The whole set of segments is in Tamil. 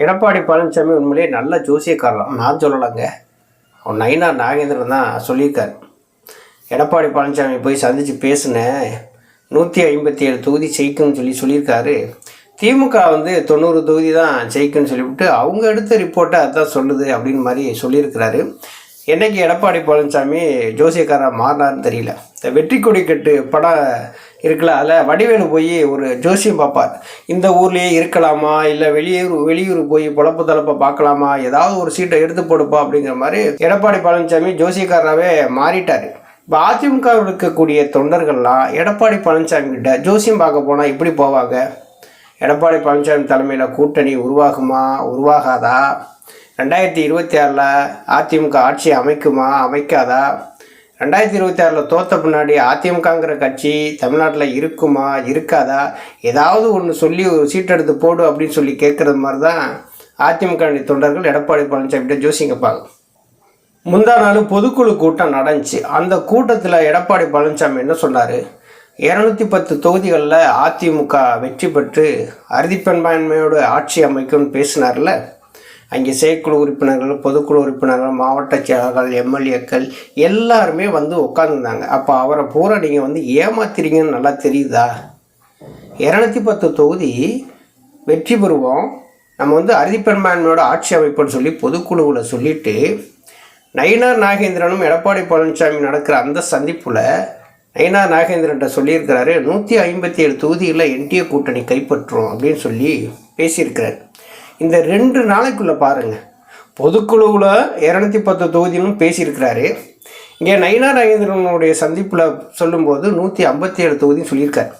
எடப்பாடி பழனிசாமி உண்மையிலேயே நல்ல ஜோசியக்காரலாம் நான் சொல்லலைங்க. அவன் நயினா நாகேந்திரன் தான் சொல்லியிருக்காரு. எடப்பாடி பழனிசாமி போய் சந்தித்து பேசினேன். நூற்றி ஐம்பத்தி ஏழு தொகுதி ஜெயிக்கும்னு சொல்லி சொல்லியிருக்காரு. திமுக வந்து தொண்ணூறு தொகுதி தான் ஜெயிக்கும்னு சொல்லிவிட்டு அவங்க எடுத்த ரிப்போர்ட்டை அதான் சொல்லுது அப்படின்னு மாதிரி சொல்லியிருக்கிறாரு. என்னைக்கு எடப்பாடி பழனிசாமி ஜோசியக்காரன் மாறினார்னு தெரியல. இந்த வெற்றி கொடி கட்டு படம் இருக்குல்ல அதில் வடிவேலு போய் ஒரு ஜோசியம் பார்ப்பார். இந்த ஊர்லேயே இருக்கலாமா? இல்லை வெளியூர் வெளியூர் போய் பொழப்பு தளப்பை பார்க்கலாமா? ஏதாவது ஒரு சீட்டை எடுத்து போடுப்பா அப்படிங்கிற மாதிரி எடப்பாடி பழனிசாமி ஜோசியக்காரனாகவே மாறிட்டார். இப்போ அதிமுகவில் இருக்கக்கூடிய தொண்டர்கள்லாம் எடப்பாடி பழனிசாமி கிட்ட ஜோசியம் பார்க்க போனால் இப்படி போவாங்க? எடப்பாடி பழனிசாமி தலைமையில் கூட்டணி உருவாகுமா? உருவாகாதா? ரெண்டாயிரத்தி இருபத்தி ஆறில் அதிமுக ஆட்சி அமைக்குமா அமைக்காதா? ரெண்டாயிரத்தி இருபத்தி ஆறில் தோற்ற பின்னாடி அதிமுகங்கிற கட்சி தமிழ்நாட்டில் இருக்குமா இருக்காதா? ஏதாவது ஒன்று சொல்லி ஒரு சீட் எடுத்து போடு அப்படின்னு சொல்லி கேட்குறது மாதிரி தான் அதிமுக தொண்டர்கள் எடப்பாடி பழனிசாமிகிட்ட ஜோசிங்கப்பாங்க. கேட்பாங்க முந்தா நாள் பொதுக்குழு கூட்டம் நடந்துச்சு. அந்த கூட்டத்தில் எடப்பாடி பழனிசாமி என்ன சொன்னார்? இரநூத்தி பத்து தொகுதிகளில் அதிமுக வெற்றி பெற்று அறுதிப்பெண்பான்மையோடு ஆட்சி அமைக்கும்னு பேசினார்ல. அங்கே செயற்குழு உறுப்பினர்கள் பொதுக்குழு உறுப்பினர்கள் மாவட்ட செயலாளர்கள் எம்எல்ஏக்கள் எல்லாருமே வந்து உட்காந்துருந்தாங்க அப்போ அவரை பூரா நீங்கள் வந்து ஏமாத்துறீங்கன்னு நல்லா தெரியுதா? இரநூத்தி பத்து தொகுதி வெற்றி பெறுவோம். நம்ம வந்து அறுதிப்பெரும்பான்மையோட ஆட்சி அமைப்புன்னு சொல்லி பொதுக்குழுவில் சொல்லிட்டு நயினார் நாகேந்திரனும் எடப்பாடி பழனிசாமி நடக்கிற அந்த சந்திப்பில் நயினார் நாகேந்திரன்ட்ட சொல்லியிருக்கிறாரு நூற்றி ஐம்பத்தி ஏழு தொகுதிகளில் என்டிஏ கூட்டணி கைப்பற்றும் அப்படின்னு சொல்லி பேசியிருக்கிறார். இந்த ரெண்டு நாளைக்குள்ளே பாருங்கள் பொதுக்குழுவில் இரநூத்தி பத்து தொகுதியிலும் பேசியிருக்கிறாரு. இங்கே நயினா நாகேந்திரனுடைய சந்திப்பில் சொல்லும்போது நூற்றி ஐம்பத்தி ஏழு தொகுதியும் சொல்லியிருக்காரு.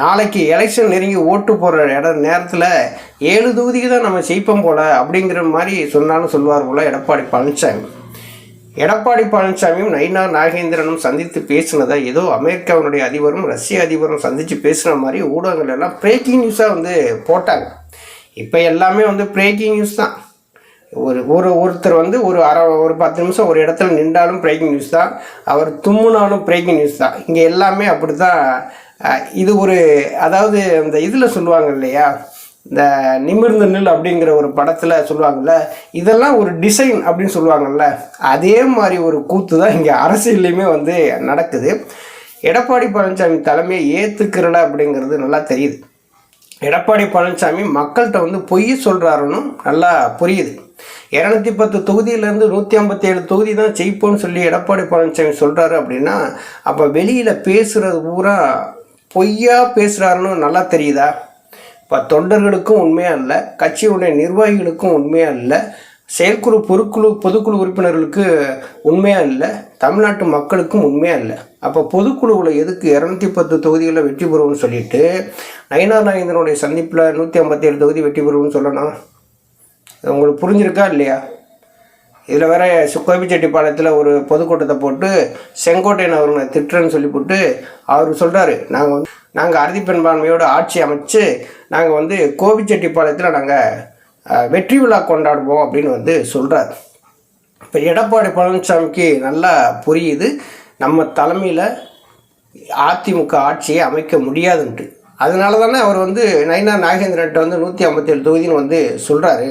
நாளைக்கு எலெக்ஷன் நெருங்கி ஓட்டு போகிற இட நேரத்தில் ஏழு தொகுதிக்கு தான் நம்ம ஜெயிப்போம் போல அப்படிங்கிற மாதிரி சொன்னாலும் சொல்லுவார் போல எடப்பாடி பழனிசாமி. எடப்பாடி பழனிசாமியும் நயினா நாகேந்திரனும் சந்தித்து பேசினதை ஏதோ அமெரிக்காவினுடைய அதிபரும் ரஷ்ய அதிபரும் சந்தித்து பேசின மாதிரி ஊடகங்கள் எல்லாம் பிரேக்கிங் நியூஸாக வந்து போட்டாங்க. இப்போ எல்லாமே வந்து பிரேக்கிங் நியூஸ் தான். ஒரு ஒரு ஒருத்தர் வந்து ஒரு அரை ஒரு பத்து நிமிஷம் ஒரு இடத்துல நின்றாலும் பிரேக்கிங் நியூஸ் தான். அவர் தும்முனாலும் பிரேக்கிங் நியூஸ் தான். இங்கே எல்லாமே அப்படி தான் இது ஒரு அதாவது இந்த இதில் சொல்லுவாங்க இல்லையா? இந்த நிமிர்ந்து நில் அப்படிங்கிற ஒரு படத்தில் சொல்லுவாங்கள்ல இதெல்லாம் ஒரு டிசைன் அப்படின்னு சொல்லுவாங்கள்ல அதே மாதிரி ஒரு கூத்து தான் இங்கே அரசியல்லையுமே வந்து நடக்குது. எடப்பாடி பழனிசாமி தலைமையை ஏற்றுக்கிறல அப்படிங்கிறது நல்லா தெரியுது. எடப்பாடி பழனிசாமி மக்கள்கிட்ட வந்து பொய் சொல்கிறாருன்னு நல்லா புரியுது. இரநூத்தி பத்து தொகுதியிலேருந்து நூற்றி ஐம்பத்தி ஏழு தொகுதி தான் ஜெயிப்போம்னு சொல்லி எடப்பாடி பழனிசாமி சொல்கிறாரு அப்படின்னா அப்போ வெளியில் பேசுகிறது பூரா பொய்யா பேசுகிறாருன்னு நல்லா தெரியுதா? இப்போ தொண்டர்களுக்கும் உண்மையாக இல்லை கட்சியுடைய நிர்வாகிகளுக்கும் உண்மையாக இல்லை செயற்குழு பொதுக்குழு பொதுக்குழு உறுப்பினர்களுக்கு உண்மையாக இல்லை தமிழ்நாட்டு மக்களுக்கும் உண்மையாக இல்லை. அப்போ பொதுக்குழுவில் எதுக்கு இரநூத்தி பத்து தொகுதிகளில் வெற்றி பெறுவோம்னு சொல்லிட்டு நயினார் நாயந்தனுடைய சந்திப்பில் நூற்றி ஐம்பத்தேழு தொகுதி வெற்றி பெறுவோம்னு சொல்லணும். உங்களுக்கு புரிஞ்சிருக்கா இல்லையா? இதில் வேற கோபிச்செட்டிப்பாளையத்தில் ஒரு பொதுக்கூட்டத்தை போட்டு செங்கோட்டையன் அவர்களை திட்டுறேன்னு சொல்லி போட்டு அவர் சொல்கிறாரு நாங்கள் வந்து நாங்கள் அறுதி பெண்பான்மையோடு ஆட்சி அமைச்சு நாங்கள் வந்து கோபிச்செட்டிப்பாளையத்தில் நாங்கள் வெற்றி விழா கொண்டாடுவோம் அப்படின்னு வந்து சொல்கிறார் இப்போ எடப்பாடி பழனிசாமிக்கு நல்லா புரியுது. நம்ம தலைமையில் அதிமுக ஆட்சியை அமைக்க முடியாதுன்ட்டு. அதனால தானே அவர் வந்து நைனா நாகேந்திரன்ட்ட வந்து நூற்றி ஐம்பத்தேழு தொகுதின்னு வந்து சொல்கிறாரு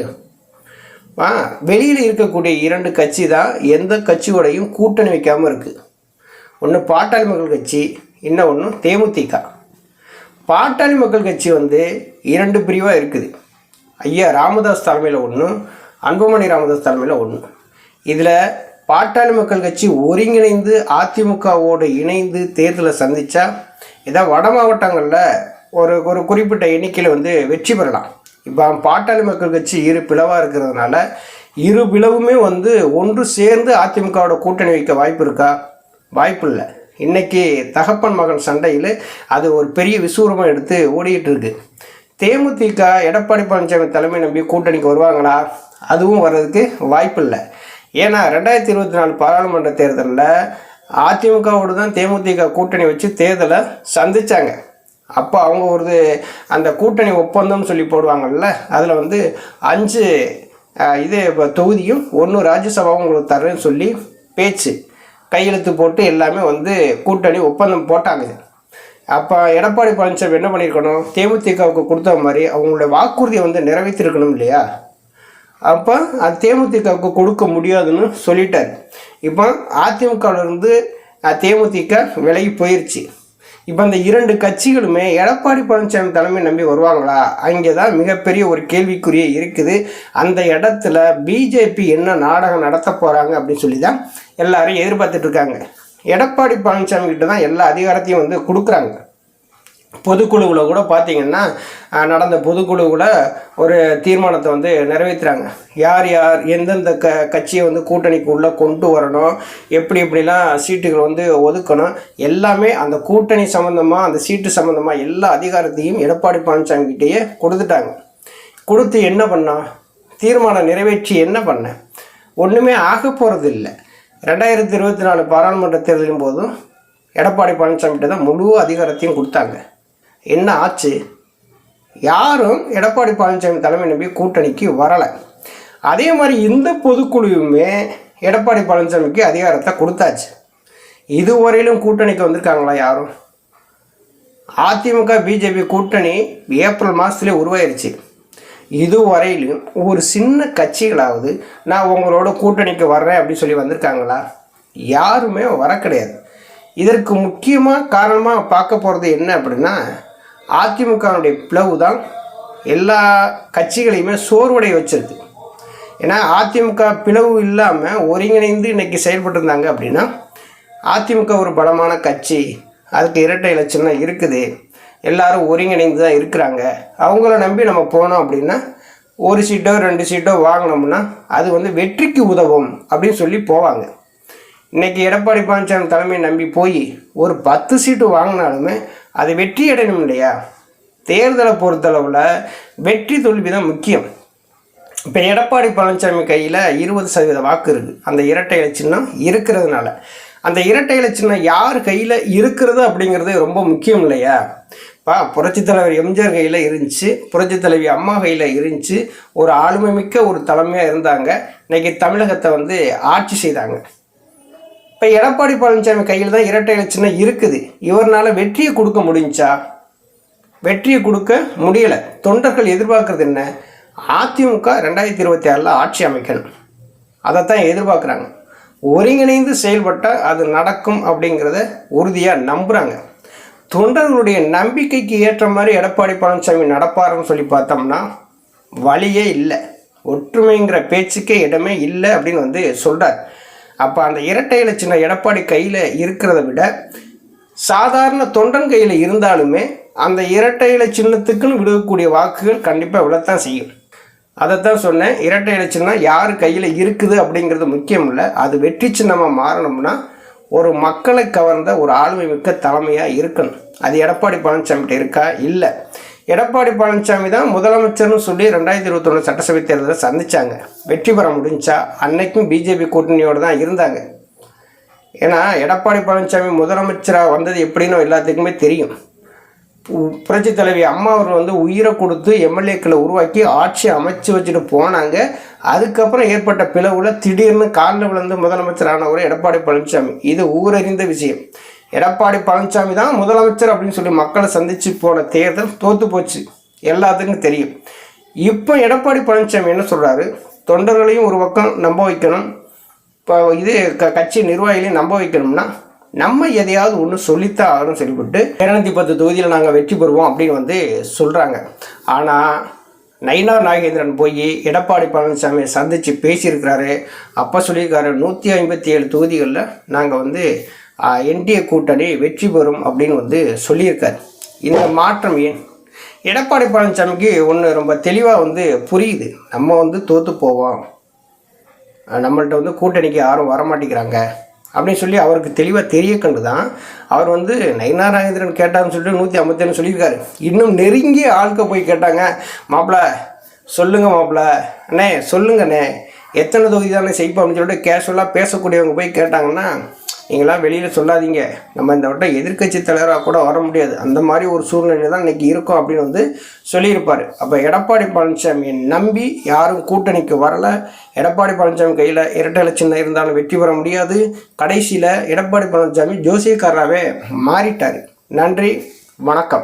ஆ வெளியில் இருக்கக்கூடிய இரண்டு கட்சி தான் எந்த கட்சியோடையும் கூட்டணி வைக்காமல் இருக்குது ஒன்று பாட்டாளி மக்கள் கட்சி இன்னும் ஒன்று தேமுதிக. பாட்டாளி மக்கள் கட்சி வந்து இரண்டு பிரிவாக இருக்குது. ஐயா ராமதாஸ் தலைமையில் ஒன்று அன்புமணி ராமதாஸ் தலைமையில் ஒன்று இதில் பாட்டாளி மக்கள் கட்சி ஒருங்கிணைந்து அதிமுகவோடு இணைந்து தேர்தலை சந்தித்தா ஏதோ வட மாவட்டங்களில் ஒரு ஒரு குறிப்பிட்ட எண்ணிக்கையில் வந்து வெற்றி பெறலாம். இப்போ பாட்டாளி மக்கள் கட்சி இரு பிளவாக இருக்கிறதுனால இரு பிளவுமே வந்து ஒன்று சேர்ந்து அதிமுகவோட கூட்டணி வைக்க வாய்ப்பு இருக்கா? வாய்ப்பு இல்லை. இன்றைக்கி தகப்பன் மகன் சண்டையில் அது ஒரு பெரிய விசூரமாக எடுத்து ஓடிக்கிட்டு இருக்குது தேமுதிக எடப்பாடி பழனிசாமி தலைமை நம்பி கூட்டணிக்கு வருவாங்களா? அதுவும் வர்றதுக்கு வாய்ப்பு இல்லை ஏன்னா ரெண்டாயிரத்தி இருபத்தி நாலு பாராளுமன்ற தேர்தலில் அதிமுகவோடு தான் தேமுதிக கூட்டணி வச்சு தேர்தலை சந்தித்தாங்க அப்போ அவங்க ஒரு அந்த கூட்டணி ஒப்பந்தம்னு சொல்லி போடுவாங்கல்ல அதில் வந்து அஞ்சு இது இப்போ தொகுதியும் ஒன்று ராஜ்யசபாவும் உங்களுக்கு தரேன்னு சொல்லி பேச்சு கையெழுத்து போட்டு எல்லாமே வந்து கூட்டணி ஒப்பந்தம் போட்டாங்க. அப்போ எடப்பாடி பழனிசாமி என்ன பண்ணியிருக்கணும் தேமுதிகவுக்கு கொடுத்த மாதிரி அவங்களோட வாக்குறுதியை வந்து நிறைவேற்றிருக்கணும் இல்லையா? அப்போ அது தேமுதிகவுக்கு கொடுக்க முடியாதுன்னு சொல்லிட்டார். இப்போ அதிமுகவிலிருந்து தேமுதிக விலகி போயிடுச்சு இப்போ அந்த இரண்டு கட்சிகளுமே எடப்பாடி பழனிசாமி தலைமை நம்பி வருவாங்களா? அங்கே தான் மிகப்பெரிய ஒரு கேள்விக்குறியே இருக்குது. அந்த இடத்துல பிஜேபி என்ன நாடகம் நடத்த போகிறாங்க அப்படின்னு சொல்லி தான் எல்லாரும் எதிர்பார்த்துட்ருக்காங்க எடப்பாடி பழனிசாமி கிட்ட தான் எல்லா அதிகாரத்தையும் வந்து கொடுக்குறாங்க. பொதுக்குழுவில் கூட பார்த்தீங்கன்னா நடந்த பொதுக்குழுவில் ஒரு தீர்மானத்தை வந்து நிறைவேற்றுறாங்க யார் யார் எந்தெந்த க கட்சியை வந்து கூட்டணிக்கு உள்ளே கொண்டு வரணும் எப்படி எப்படிலாம் சீட்டுகள் வந்து ஒதுக்கணும் எல்லாமே அந்த கூட்டணி சம்மந்தமாக அந்த சீட்டு சம்மந்தமாக எல்லா அதிகாரத்தையும் எடப்பாடி பழனிசாமி கிட்டேயே கொடுத்துட்டாங்க. கொடுத்து என்ன பண்ணால் தீர்மானம் நிறைவேற்றி என்ன பண்ண? ஒன்றுமே ஆக போகிறது இல்லை ரெண்டாயிரத்தி இருபத்தி நாலு பாராளுமன்ற தேர்தலின் போதும் எடப்பாடி பழனிசாமிகிட்ட தான் முழு அதிகாரத்தையும் கொடுத்தாங்க. என்ன ஆச்சு? யாரும் எடப்பாடி பழனிசாமி தலைமை நம்பி கூட்டணிக்கு வரலை. அதே மாதிரி இந்த பொதுக்குழுவுமே எடப்பாடி பழனிசாமிக்கு அதிகாரத்தை கொடுத்தாச்சு. இதுவரையிலும் கூட்டணிக்கு வந்திருக்காங்களா யாரும்? அதிமுக பிஜேபி கூட்டணி ஏப்ரல் மாதத்துலேயே உருவாயிருச்சு. இதுவரையிலும் ஒரு சின்ன கட்சிகளாவது நான் உங்களோட கூட்டணிக்கு வர்றேன் அப்படின்னு சொல்லி வந்திருக்காங்களா? யாருமே வர கிடையாது. இதற்கு முக்கியமாக காரணமாக பார்க்க போகிறது என்ன அப்படின்னா அதிமுகவுடைய பிளவு தான் எல்லா கட்சிகளையுமே சோர்வடைய வச்சிருக்கு. ஏன்னா அதிமுக பிளவு இல்லாமல் ஒருங்கிணைந்து இன்றைக்கி செயல்பட்டுருந்தாங்க அப்படின்னா அதிமுக ஒரு பலமான கட்சி அதுக்கு இரட்டை இலட்சணம் இருக்குது. எல்லாரும் ஒருங்கிணைந்து தான் இருக்கிறாங்க. அவங்கள நம்பி நம்ம போனோம் அப்படின்னா ஒரு சீட்டோ ரெண்டு சீட்டோ வாங்கினோம்னா அது வந்து வெற்றிக்கு உதவும் அப்படின்னு சொல்லி போவாங்க. இன்றைக்கி எடப்பாடி பழனிசாமி தலைமையை நம்பி போய் ஒரு பத்து சீட்டு வாங்கினாலுமே அது வெற்றி அடையணும் இல்லையா? தேர்தலை பொறுத்தளவில் வெற்றி தோல்வி தான் முக்கியம். இப்போ எடப்பாடி பழனிசாமி கையில் இருபது சதவீத வாக்கு இருக்குது அந்த இரட்டை இலை இருக்கிறதுனால. அந்த இரட்டை இலை யார் கையில் இருக்கிறது அப்படிங்கிறது ரொம்ப முக்கியம் இல்லையா? பா புரட்சித் தலைவர் எம்ஜிஆர் கையில் இருந்துச்சு. புரட்சித் தலைவி அம்மா கையில் இருந்துச்சு. ஒரு ஆளுமை மிக்க ஒரு தலைமையாக இருந்தாங்க. இன்றைக்கி தமிழகத்தை வந்து ஆட்சி செய்தாங்க. இப்போ எடப்பாடி பழனிசாமி கையில் தான் இரட்டை இலை இருக்குது. இவரால் வெற்றியை கொடுக்க முடிஞ்சா? வெற்றியை கொடுக்க முடியலை. தொண்டர்கள் எதிர்பார்க்குறது என்ன? அதிமுக ரெண்டாயிரத்தி இருபத்தி ஆறில் ஆட்சி அமைக்கணும். அதைத்தான் எதிர்பார்க்குறாங்க. ஒருங்கிணைந்து செயல்பட்டால் அது நடக்கும் அப்படிங்கிறத உறுதியாக நம்புகிறாங்க தொண்டர்களுடைய நம்பிக்கைக்கு ஏற்ற மாதிரி எடப்பாடி பழனிசாமி நடப்பாருன்னு சொல்லி பார்த்தோம்னா வழியே இல்லை. ஒற்றுமைங்கிற பேச்சுக்கே இடமே இல்லை அப்படின்னு வந்து சொல்கிறார் அப்போ அந்த இரட்டையில் சின்ன எடப்பாடி கையில் இருக்கிறத விட சாதாரண தொண்டன் கையில் இருந்தாலுமே அந்த இரட்டை இலை சின்னத்துக்குன்னு விடுக்கக்கூடிய வாக்குகள் கண்டிப்பாக விழத்தான் செய்யும். அதைத்தான் சொன்னேன். இரட்டை இலை சின்னம் யார் கையில் இருக்குது அப்படிங்கிறது முக்கியம் இல்லை. அது வெற்றி சின்னமாக மாறணும்னா ஒரு மக்களை கவர்ந்த ஒரு ஆளுமை மிக்க தலைமையாக இருக்கணும். அது எடப்பாடி பழனிசாமிகிட்ட இருக்கா? இல்லை. எடப்பாடி பழனிசாமி தான் முதலமைச்சர்னு சொல்லி ரெண்டாயிரத்தி இருபத்தொன்று சட்டசபை தேர்தலில் சந்தித்தாங்க வெற்றி பெற முடிஞ்சா அன்னைக்கும் பிஜேபி கூட்டணியோடு தான் இருந்தாங்க. ஏன்னா எடப்பாடி பழனிசாமி முதலமைச்சராக வந்தது எப்படின்னு எல்லாத்துக்குமே தெரியும். புரட்சி தலைவி அம்மா அவர் வந்து உயிரை கொடுத்து எம்எல்ஏக்களை உருவாக்கி ஆட்சி அமைச்சு வச்சுட்டு போனாங்க. அதுக்கப்புறம் ஏற்பட்ட பிளவில் திடீர்னு காலில் விழுந்து முதலமைச்சரானவர் எடப்பாடி பழனிசாமி. இது ஊரறிந்த விஷயம். எடப்பாடி பழனிசாமி தான் முதலமைச்சர் அப்படின்னு சொல்லி மக்களை சந்தித்து போன தேர்தல் தோற்று போச்சு. எல்லாத்துக்கும் தெரியும். இப்போ எடப்பாடி பழனிசாமி என்ன சொல்கிறாரு தொண்டர்களையும் ஒரு பக்கம் நம்ப வைக்கணும். இப்போ இது க கட்சி நிர்வாகிகளையும் நம்ப வைக்கணும்னா நம்ம எதையாவது ஒன்று சொல்லித்தான் ஆகணும் சொல்லிவிட்டு இரநூத்தி பத்து தொகுதியில் நாங்கள் வெற்றி பெறுவோம் அப்படின்னு வந்து சொல்கிறாங்க ஆனால் நயினார் நாகேந்திரன் போய் எடப்பாடி பழனிசாமியை சந்தித்து பேசியிருக்கிறாரு. அப்போ சொல்லியிருக்காரு நூற்றி ஐம்பத்தி ஏழு தொகுதிகளில் நாங்கள் வந்து என்டிஏ கூட்டணி வெற்றி பெறும் அப்படின்னு வந்து சொல்லியிருக்காரு. இந்த மாற்றம் ஏன்? எடப்பாடி பழனிசாமிக்கு ஒன்று ரொம்ப தெளிவாக வந்து புரியுது. நம்ம வந்து தோற்று போவோம். நம்மள்கிட்ட வந்து கூட்டணிக்கு யாரும் வரமாட்டேங்கிறாங்க அப்படின்னு சொல்லி அவருக்கு தெளிவாக தெரிய கண்டு தான் அவர் வந்து நயனா நாகேந்திரன் கேட்டான்னு சொல்லிட்டு நூற்றி ஐம்பத்தேழு சொல்லியிருக்காரு. இன்னும் நெருங்கிய ஆளுக்க போய் கேட்டாங்க மாப்பிள்ள சொல்லுங்க மாப்பிள்ள அண்ணே சொல்லுங்கண்ணே. எத்தனை தொகுதி தானே செய்ப்போம் அப்படின்னு சொல்லிட்டு கேஷுவலாக பேசக்கூடியவங்க போய் கேட்டாங்கன்னா நீங்களாம் வெளியில் சொல்லாதீங்க. நம்ம இந்த வட்டம் எதிர்கட்சி தலைவராக கூட வர முடியாது. அந்த மாதிரி ஒரு சூழ்நிலை தான் இன்றைக்கி இருக்கும் அப்படின்னு வந்து சொல்லியிருப்பார். அப்போ எடப்பாடி பழனிசாமியை நம்பி யாரும் கூட்டணிக்கு வரலை. எடப்பாடி பழனிசாமி கையில் இரட்டை சின்ன இருந்தாலும் வெற்றி பெற முடியாது. கடைசியில் எடப்பாடி பழனிசாமி ஜோசியக்காரராகவே மாறிட்டார். நன்றி வணக்கம்.